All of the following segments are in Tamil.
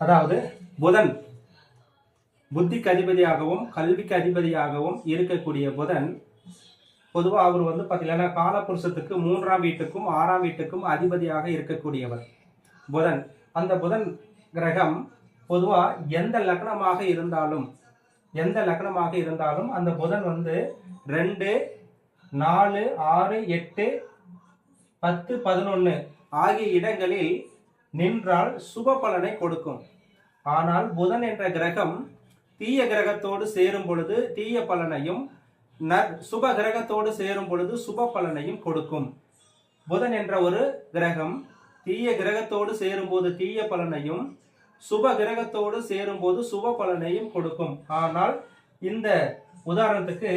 அதாவது புதன் புத்திக்கு அதிபதியாகவும் கல்விக்கு அதிபதியாகவும் இருக்கக்கூடிய புதன் பொதுவாக அவர் வந்து பார்த்தீங்கன்னா காலபுருஷத்துக்கு மூன்றாம் வீட்டுக்கும் ஆறாம் வீட்டுக்கும் அதிபதியாக இருக்கக்கூடியவர். புதன். அந்த புதன் கிரகம் பொதுவாக எந்த லக்னமாக இருந்தாலும் எந்த லக்னமாக இருந்தாலும் அந்த புதன் வந்து ரெண்டு நாலு ஆறு எட்டு பத்து பதினொன்று ஆகிய இடங்களில் நின்றால் சுப பலனை கொடுக்கும். ஆனால் புதன் என்ற கிரகம் தீய கிரகத்தோடு சேரும் பொழுது தீய பலனையும் நற் சுப கிரகத்தோடு சேரும் பொழுது சுப பலனையும் கொடுக்கும். புதன் என்ற ஒரு கிரகம் தீய கிரகத்தோடு சேரும்போது தீய பலனையும் சுப கிரகத்தோடு சேரும்போது சுப பலனையும் கொடுக்கும். ஆனால் இந்த உதாரணத்துக்கு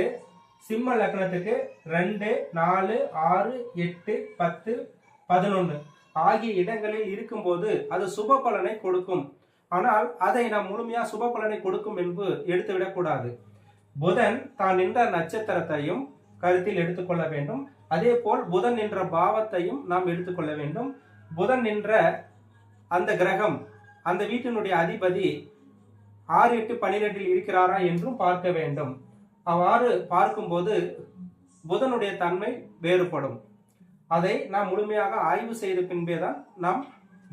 சிம்ம லக்னத்துக்கு ரெண்டு நாலு ஆறு எட்டு பத்து பதினொன்று ஆகிய இடங்களில் இருக்கும்போது அது சுப பலனை கொடுக்கும். ஆனால் அதை நாம் முழுமையா சுப பலனை கொடுக்கும் என்று எடுத்துவிடக்கூடாது புதன் தான் நின்ற நட்சத்திரத்தையும் கருத்தில் எடுத்துக்கொள்ள வேண்டும். அதே போல் புதன் நின்ற பாவத்தையும் நாம் எடுத்துக்கொள்ள வேண்டும். புதன் நின்ற அந்த கிரகம் அந்த வீட்டினுடைய அதிபதி ஆறு எட்டு பனிரெண்டில் இருக்கிறாரா என்றும் பார்க்க வேண்டும். அவ்வாறு பார்க்கும்போது புதனுடைய தன்மை வேறுபடும். அதை நாம் முழுமையாக ஆய்வு செய்த பின்பே தான் நாம்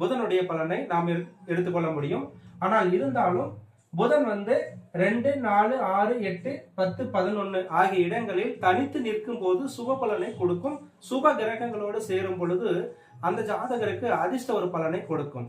புதனுடைய பலனை நாம் எடுத்துக்கொள்ள முடியும். ஆனால் இருந்தாலும் புதன் வந்து ரெண்டு நாலு ஆறு எட்டு பத்து பதினொன்று ஆகிய இடங்களில் தனித்து நிற்கும் போது சுப பலனை கொடுக்கும். சுப கிரகங்களோடு சேரும் பொழுது அந்த ஜாதகருக்கு அதிர்ஷ்ட ஒரு பலனை கொடுக்கும்.